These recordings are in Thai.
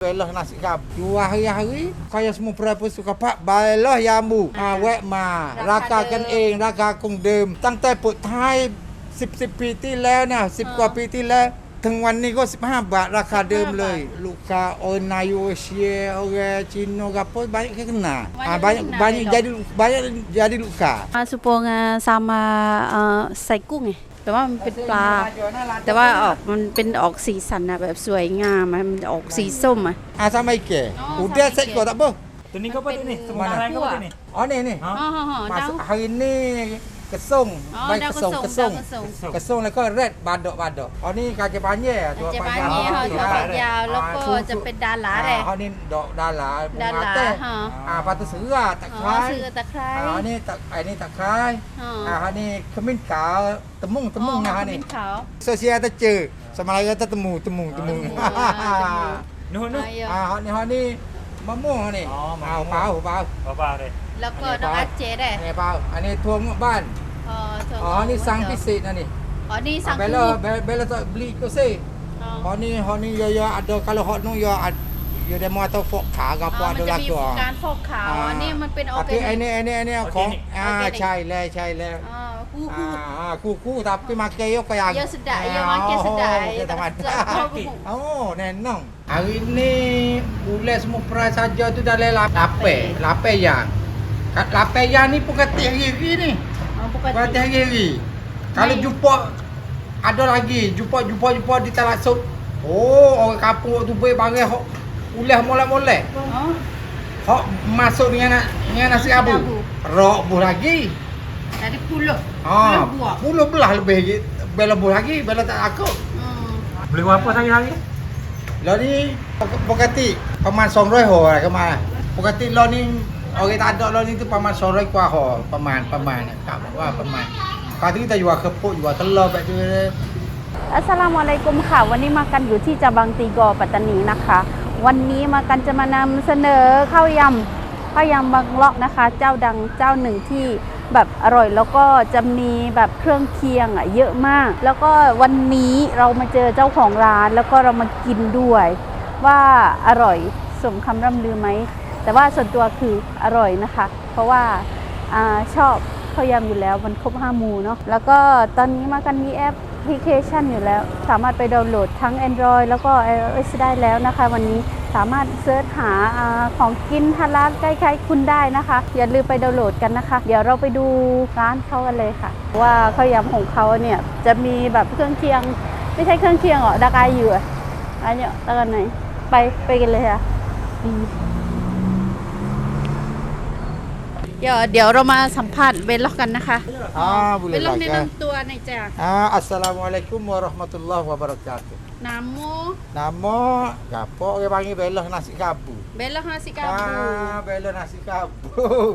Belah nasi kab. Dua hari-hari kaya semua berapa suka pak belah yambu. Ha wek ma ราคากันเองราคาคงเดิมตั้งแต่เปิดท้าย10 10ปีที่แล้วนะ10กว่าปีที่แล้ว ถึงวันนี้ก็ 15 บาท ราคาเดิมเลย ลูกค้าโอนายโอเชียโอเรจิโนกาโป banyak yang kena. Ha, banyak banyak jadi banyak jadi luka. ปลาสุโปงาซามาเอ่อใส่กุ้งไงแต่ว่ามันเป็นปลา แต่ว่าออกมันเป็นออกสีสันอะแบบสวยงามอะมันออกสีส้มอะ Ah sama ikan. Oh, Udah sama set ikan. kau tak apa. Tu ni kau apa tu ni? Semua Mana? barang kau apa tu ni? Oh ni ni. Ha? อ๋ออ๋ออ๋อดา ว Masuk hari ni kesung. อ๋อ Baik ดาวกระ kesung ส่ง kesung. ดาวกระส่ง Kesung แล้วก็ red badok badok. Oh ni kacang panjang. อาจจะบานนี้ค่ะถั่วฝักยาวแล้วก็จะเป็นดาราเลย Ah, ni dok dala bunga Dala, teh. ha. Ah, patut serah tak อ๋อ krai. ซื้อตะไคร้ Ah, ni tak eh, ni tak krai. อ๋อ Ah, ni kemin kau temung temung อ๋อ nah เป็ ni. นขาว Sosial tak cer. Sama lagi kata temu temu temu. Ah, Nuh nuh. Ayo. Ah, ni ha ni memo ni. Oh, Ah, memo. pau pau. Apa dia? แล้วก็น้องอาเจได้ Ni pau. Ah, ni tuang mak ban. อ๋อถั่ว Oh, ni sang pisit nah ni. อ๋อนี่สัง Ah, คู Bella Bella- Bella tak beli ke sih. อ๋อ Hak ni hak ni ya ya ada kalau hak nu ya ad- ya demo atau fok kha อ๋ gapo อมัน ada จะมี lagu. การฟอกขาวอันนี้มันเป็นออร์แก Tapi นิก ini ini ini ของ Organic. อ่า Organic. ใช่แล้วใช่แล้วอ๋อคู่อ่าคู่อ่าคู่คู่ tapi makan yo kayak Ya sedap, ya makan sedap. Ya Tak tamat. sedap. Oh, nenong. Hari ni bulan semua perai saja tu dah lelap. Lape, lape yang. Kat lape yang ni pun kata hari-hari ni. อ๋อปก Kata ติ hari-hari. Kalau Baik. jumpa ada lagi, jumpa jumpa jumpa di Talasut. Oh, orang kampung waktu beli barang hok ulah molek-molek. อ๋อ Hok masuk dengan na- dengan nasi abu. Abu. Rok buh lagi. dari puluh Ha, puluh buah puluh belah lebih lagi. Bela buh lagi, bela tak takut. Hmm. Beli apa hari-hari? แล้วนี่ปกติประ มาณ200ห่ออะไรก็มาปกติเรานี่ออริตาดอกเรานี่ที่ประมาณ200กว่าห่อประมาณประมาณนะครับว่าประมาณคาที่แต่อยู่ว่าเคพูดอยู่ว่าตลอดแบบนี้อัสสลามุอะลัยกุมค่ะ วันนี้มากันอยู่ที่จบังตีกอปัตตานีนะคะ วันนี้มากันจะมานำเสนอข้าวยำข้าวยำบางเลาะนะคะ เจ้าดังเจ้าหนึ่งที่แบบอร่อยแล้วก็จะมีแบบเครื่องเคียงอะเยอะมาก แล้วก็วันนี้เรามาเจอเจ้าของร้าน แล้วก็เรามากินด้วย ว่าอร่อยสมคำร่ำลือไหม แต่ว่าส่วนตัวคืออร่อยนะคะ เพราะว่าอชอบข้าวยำอยู่แล้วมันครบห้าหมู่เนาะแล้วก็ตอนนี้มากันมีแอปพลิเคชันอยู่แล้ว สามารถไปดาวน์โหลดทั้ง Android แล้วก็ iOS ได้แล้วนะคะ วันนี้สามารถเซิร์ชหาอของกินฮาลาลใกล้ๆคุณได้นะคะ อย่าลืมไปดาวน์โหลดกันนะคะ เดี๋ยวเราไปดูร้านเขากันเลยค่ะ ว่าข้าวยำของเขาเนี่ยจะมีแบบเครื่องเคียง ไม่ใช่เครื่องเคียงหรอกดากายอยู่อะอันเนี้ยตะกันไหนไปไปกันเลยค่ะดี เดี๋ยวเดี๋ยวเรามาสัมภาษณ์เบนล็อกกันนะคะอ่าบุเบลนล็อกลาแนะกันนำตัวในอยจ้ะอ่าอัส สลามุอะลัยกุมวะเราะห์มะตุลลอฮ์วะบะเราะกาตุฮ์นาโม Nama gapo orang panggil belah nasi kabu. เบนล็อกน asi kabu Ah, belah nasi kabu.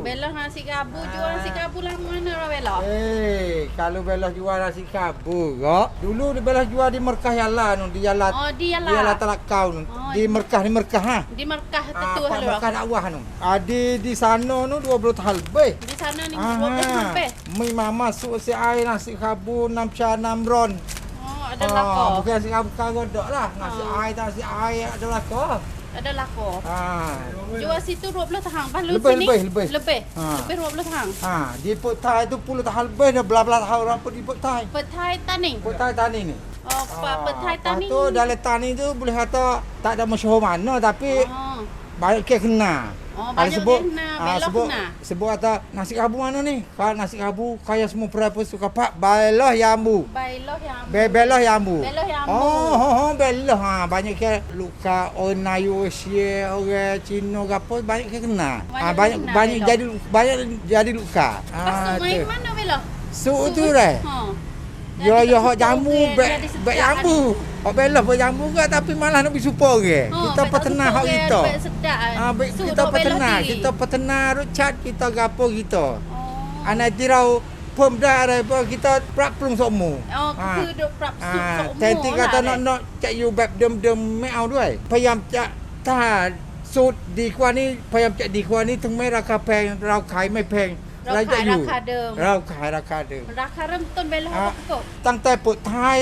เบนล็อกน asi kabu jual nasi kabu lah mana orang belok Eh, kalau belah jual nasi kabu, kok. Dulu dia belah jual di Merkah Yala nu, di Yala. oh dia Di Yala lah Telakau nu. Oh, Di di- Merkah di Merkah ha. di markah Ah, tetu Pak halu Merkah dakwah nu. Ah, di di sana nu 20 tahun lebih. di sana ni Ah, dua belas sampai Mi mama masuk si air nasi kabu enam cha enam ron. Ada lako bukan nasi kabu kagodok lah. Nasi Ah. air nasi air ada lako. ada lako Ah. jual situ 20 tahang pas lu Lebih, sini lebih, lebih. lebih Ah. lebih 20 tahang Ha, di Put Thai tu puluh tahun lebih dah belah-belah tahun apa di Put Thai. petai taning Put Thai tani ni. oh pa- petai lepas taning tu dalam tani tu boleh kata tak ada masyhur mana tapi oh banyak ke kena. Oh, Ada banyak sebut, kena, ah, belok sebut, kena. sebut kata nasi kabu mana ni? Kalau nasi kabu kaya semua berapa suka pak belah yambu. bailoh yang Be belah yambu. Belah yambu. Oh, oh, oh belah ha banyak ke luka orang Asia, orang Cina ke apa banyak ke kena. Banyak Ah banyak kena banyak belah. jadi banyak jadi luka. Ah, sungai tu. mana belok Su tu dah. ha tak hak suka jambu bek sedap bek jambu. Hak belah bek jambu ke tapi malah nak pergi supa ke. Oh, Kita bek tak peternak suka hak orang, kita. bek sedap kan. Ah bek Su kita dok belah peternak, ti. kita peternak rucat kita gapo kita. Oh. Anak tirau pom dah ada apa kita prak plung sokmu. อ๋อก็คือดอกปรับสุขอ่าสมแทนที่ก็จะนอกจะอยู่แบบเดิมๆไม่เอาด้วย พยายามจะถ้าสูตรดีกว่านี้พยายามจะดีกว่านี้ถึงแม้ราคาแพง เราขายไม่แพงเราจะขายอรายู่คาเดิม เราขายราคาเดิม ราคาเริ่มต้นเป็นแล้วอะก็ตั้งแต่เปิดท้าย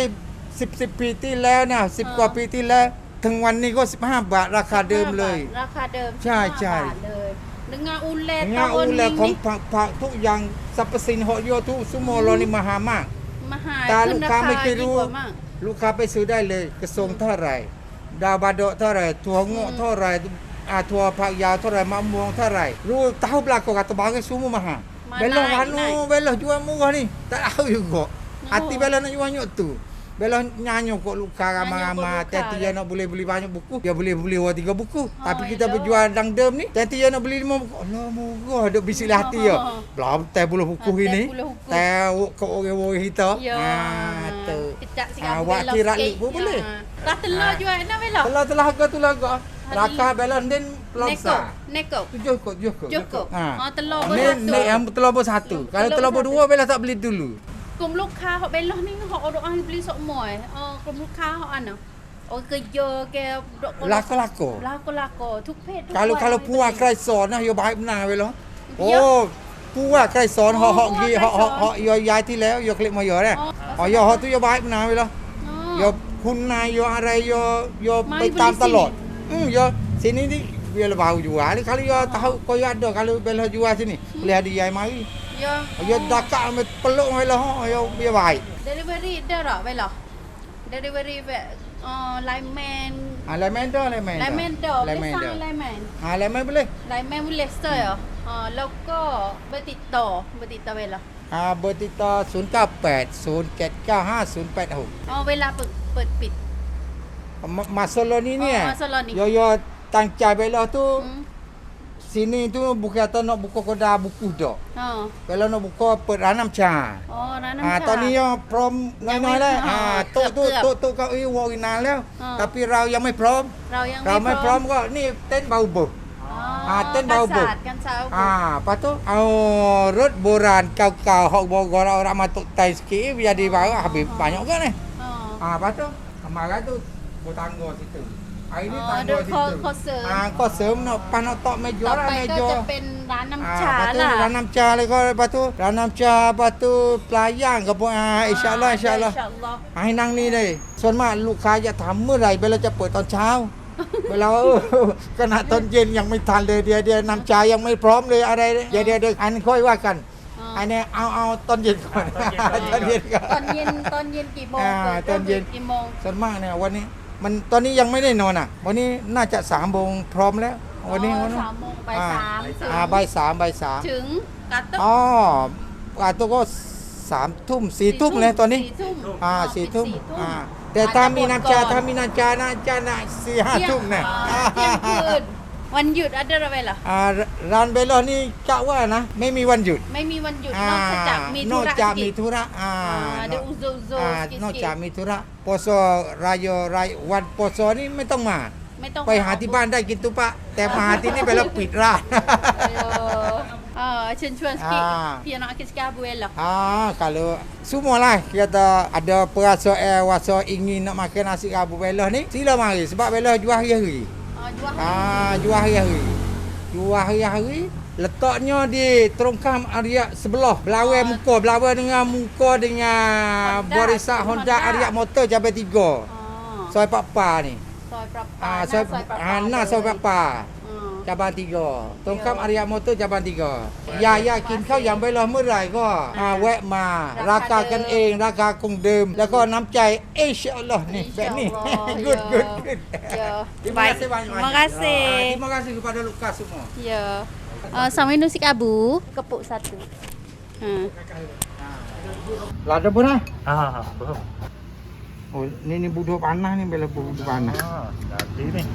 10 10ปีที่แล้วนะ10อ่ากว่าปีที่แล้ว ถึงวันนี้ก็ 15 บาทราคาเดิมเลย ราคาเดิมใช่ใช่15บาทเลยนึงงาอุเลงาอูแลของผักผักทุกอย่างสรรพสินหอโยทุกสุโมโลนี่มหามาก มหาตาขึ้ลูนกค้าไม่เคยยิ่งรู้กว่ามาก ลูกค้าไปซื้อได้เลย กระทรงเท่าไหร่ ดาวบาโดะเท่าไหร่ถั่วงอกเท่าไหร่อาถั่วผักยาวเท่าไหร่มะม่วงเท่าไหร่รู้ tahu belakang kata bagai semua mahal Mahal, Belah naik, anu naik. belah jual murah ni tak tahu juga hati Oh. belah nak jual banyak tu Belah nyanyi kok luka Nyanyi ramai-ramai kok luka Tentu dia dah. nak boleh beli banyak buku Dia boleh beli dua tiga buku Tapi kita elok. berjual dang dem ni Tentu dia nak beli lima buku Allah murah Duk bisik lah hati ya Oh. Belum teh puluh buku Ah, teh ini puluh buku. Teh kau orang-orang kita Ya. Ah, tu Kejap sikit Ah, aku wak belok kira sikit. ni pun boleh. Ya. Dah telur Ah. jual nak belok. Telah telah harga tu lah kau. Hari- Raka belon din Neko. pelongsa. Neko. Tujuh kot, tujuh kot. Cukup. Ha. Oh, telur Ni bersatu. ni yang telur ber satu. Kalau Telur telur ber bersatu. dua bela tak beli dulu. กลุ่มลูกค้าเขาเป็นรถนี่เขาเอาดอกอันบลีสมอยเออกลุ่มลูกค้าเขาอันน่ะโอ้ยก็เยอะแกดอก Lako-lako. ลาโกลาโกทุกเพศทุก Kalau วัย kalau ไม่ puak เป็นไร kerai son nah yo baik benar bela. Ya. Oh, puak kerai son Oh, hok hok puak gi kerai hok hok son. hok yo yai ti leo yo klik mo yo dah. Oh, Oh yo hok tu yo baik benar bela. อ๋อ Yo kunai yo arai yo yo Mari betam beli telur. Hmm yo sini ni biar bau jual. Kalau yo tahu kau yo ada kalau bela jual sini. Boleh ada yai mari. เยอะ Yo dakak ambil peluk mai lah yo biar baik. เดลิเวอรี่ได้หรอไปหรอเดลิเวอรี่แบบเอ่อไลน์แมน Ah, lemon dah, lemon ไลน์แมนเดอ lemon ไม่ สร้าง dah. ไลน์แมน Ah, lemon boleh. ไลน์แมนวิลเลสเตอร์เหรออ๋อแล้วก็เบอร์ติดต่อเบอร์ติดต่อไปเหรอ Ah, bertita 098 079 086. อ๋อเวลาเปิดเปิดปิด Ma- Masalah ni ni Oh, eh. masalah ni. Yo yo tangcai belah tu อืม sini tu bukan kata nak buka kedai buku dah. อ๋อ Kalau nak buka per ranam cha. อ๋อร้านน้ำ Ah, ชา tadi yo prom ยังไม่น้อยๆแล้วอ๋อ Ah, เกื tu อบ tu เกือบ tu tu kau i original แล้วอ๋อ Tapi เรายังไม่พร้อมเรายังเราไม่พร้อมก็นี่เต้นเบาบุกอ๋ออ่าเต้นเบาบุกกันศสตร์กันเช้า Ah, lepas tu oh, rot boran kau-kau hok bogor orang matuk tai sikit biar dibawa habis banyak kan ni. อ๋อ Ah, lepas tu kemarin tu bertangga situ. Hari ni Oh, tangga ada situ. kau- kau serve. Ah, kau serve nak pas nak tok meja ต่อ lah ไปก็ meja. จะเป็นร้านน้ำ Ah, ชา lepas tu ล่ะ ranam cha lagi kau lepas tu ranam cha lepas tu pelayan ke pun ah, insyaallah insyaallah. อินชาอัลลอฮ์ ให้นั่งนี่เลย ส่วนมากลูกค้าจะถามเมื่อไหร่เวลาจะเปิดตอนเช้า เวลาเออขณะตอนเย็นยังไม่ทันเลยเดี๋ยวเดี๋ยวน้ำชายังไม่พร้อมเลยอะไรเลยเดี๋ยวเดี๋ยวเดี๋ยวอันนค่อยว่ากันอ๋ออันนี้เอาเอาตอนเย็นก่อน ตอนเย็นก่อน ตอนเย็นตอนเย็นกี่โมงอ่าปิดตอนเย็นปิดกี่โมงส่วนมากเนี่ยวันนี้ มันตอนนี้ยังไม่ได้นอนอะ วันนี้น่าจะสามโมงพร้อมแล้ว วันนี้อ๋อวันนี้ สามโมงบ่ายอ่า สามถึงอ่าบ่ายสามบ่ายสามถึงกาโตะอ๋ออาตัวก็สามทุ่มสี่ทุ่มเลยตอนนี้ สี่ทุ่มอ่าอ๋อสี่ปิดทุ่มสี่ทุ่มอ่าแต่ถ้ามีน้ำชาอจจะหดก่อนถ้ามีน้ำชาน้ำชาน่ะสี่ห้าเที่ยงทุ่มเนี่ยอ่าเที่ยงคืน วันหยุดอันเดอร์เวลาอ่าร้านเบลลนี่กะว่านะ ไม่มีวันหยุด ไม่มีวันหยุดอ่านอกจากมีนธุอกระจากกิมีจธุระอ่าอ่าเดี๋ยวอุโซโซอ่าสกินอกสกิจากมีธุระปสรายรายวันปสนี่ไม่ต้องมาไม่ต้องไปหาที่บ้านได้กินตุปะ แต่มาหาที่นี่ไปแล้วปิดร้านเออเออเชิญชวนสกิอ่าพี่น้องกิสกาบุเอลเหรอ Ah, kalau semualah kita ada perasa eh wasa ingin nak makan nasi Abu Belah ni, sila mari sebab Belah jual hari-hari. อ๋อ jual Ah, jual hari-hari. Jual hari-hari. Letaknya di Terongkam area sebelah. Belawai Oh. muka, belawai dengan muka dengan Honda, barisan Honda, Honda. Area Motor Cabai 3. อ๋อ Soal Papa ni. ซอยประปา Ah, หน้า soal ซอยประปา ah, nah soal เลย Papa. อืม Cabang 3. Tongkam Ya. Area Motor Cabang 3. Ya ya กินข้าวอย่างไปเลยเมื่อไหร่ก็อ่าแวะมา รา รา คา คา กัน เดิม เอง ราคาคงเดิม แล้วก็น้ำใจเอิชอัลลอฮ์นี่แบบนี้ Insyaallah, good ya. good good Ya. Terima Baik. kasih banyak. Terima kasih. Ah, Terima kasih kepada Lukas semua. Ya. Uh, sama nasi abu, kepuk satu. Ha. Lah ada pun ah. Ah, belum. Oh, ni ni budu panah ni bela budu panah. Ah, jadi nih.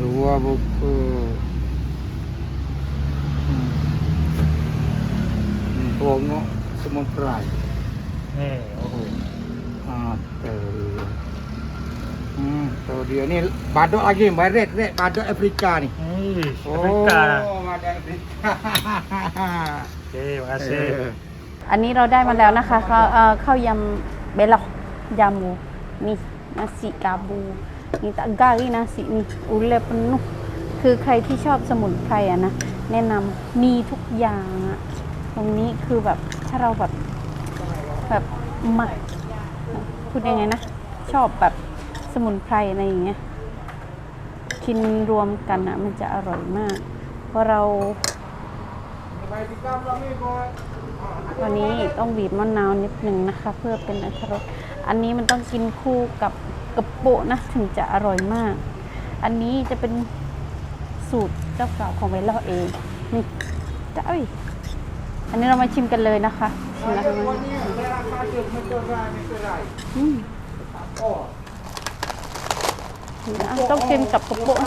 Dua buku. Hmm. Hmm, bongok semua kerai. Nih, oh. Ah, tu. Hmm, tu dia ni badok lagi, baret red badok Afrika ni. Ih, Afrika. Oh, badok Afrika. Oke, makasih. Eh. อันนี้เราได้มาแล้วนะคะข้าวเอ่อข้าวยำเบลอกยำหมูนี่นาสิกาบู นี่ตะกาลีนาสินี่อุเลปนุคือใครที่ชอบสมุนไพรอะนะแนะนำมีทุกอย่างอะตรงนี้คือแบบถ้าเราแบบแบบหมักพูดยังไงนะชอบแบบสมุนไพรอะไรอย่างเงี้ยกินรวมกันอะมันจะอร่อยมากเพราะเราวันนี้ต้องบีบมะนาวนิดหนึ่งนะคะ เพื่อเป็นอรรถรสอันนี้มันต้องกินคู่กับ กระโปะนะถึงจะอร่อยมาก อันนี้จะเป็นสูตรเจ้าเก่าของเวลาเอง นี่จ้าอยอันนี้เรามาชิมกันเลยนะคะชิมแล้วกันวันนี้ได้ราคาเดิมไม่เป็นไรไม่เป็นไรอืมต้องกินกับกระโปะ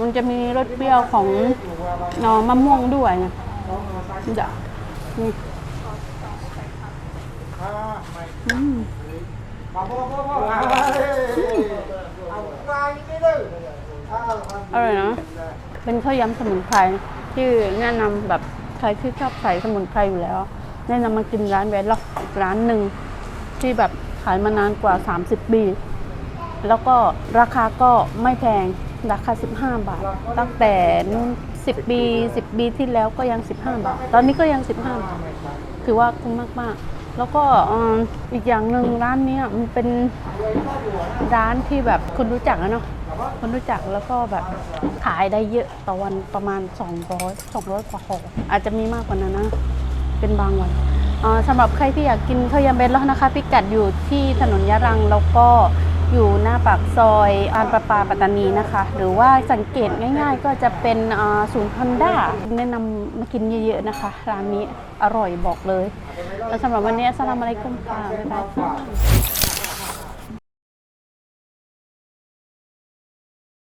มันจะมีรสเปรี้ยวของนอมะม่วงด้วยนะเดี๋ยวนี่อ่าไม่ อร่อยนะ เป็นข้าวยำสมุนไพรที่แนะนำแบบใครที่ชอบใส่สมุนไพรอยู่แล้ว แนะนำมากินร้านแวร์ล็อกอีกร้านหนึ่งที่แบบขายมานานกว่า 30 ปี แล้วก็ราคาก็ไม่แพง ราคา 15 บาท ตั้งแต่นู้น10 ปี 10 ปีที่แล้วก็ยัง 15 บาท ตอนนี้ก็ยัง 15 บาทถือว่าคุ้มมาก ๆ แล้วก็อีกอย่างหนึ่งร้านนี้มันเป็นร้านที่แบบคนรู้จักนะเนาะคนรู้จักแล้วก็แบบขายได้เยอะต่อวันประมาณ 200 200 กว่าห่ออาจจะมีมากกว่านั้นนะ เป็นบางวันสำหรับใครที่อยากกินข้าวยำเบนแล้วนะคะ พิกัดอยู่ที่ถนนยะรังแล้วก็ อยู่หน้าปากซอยอานประปาปัตตานีนะคะ หรือว่าสังเกตง่ายๆ ก็จะเป็นศูนย์ฮอนด้าแนะนำมากินเยอะๆนะคะ ร้านนี้อร่อยบอกเลย แล้วสำหรับวันนี้สลามอะไรกุมค่ะบ๊ายบายค่ะ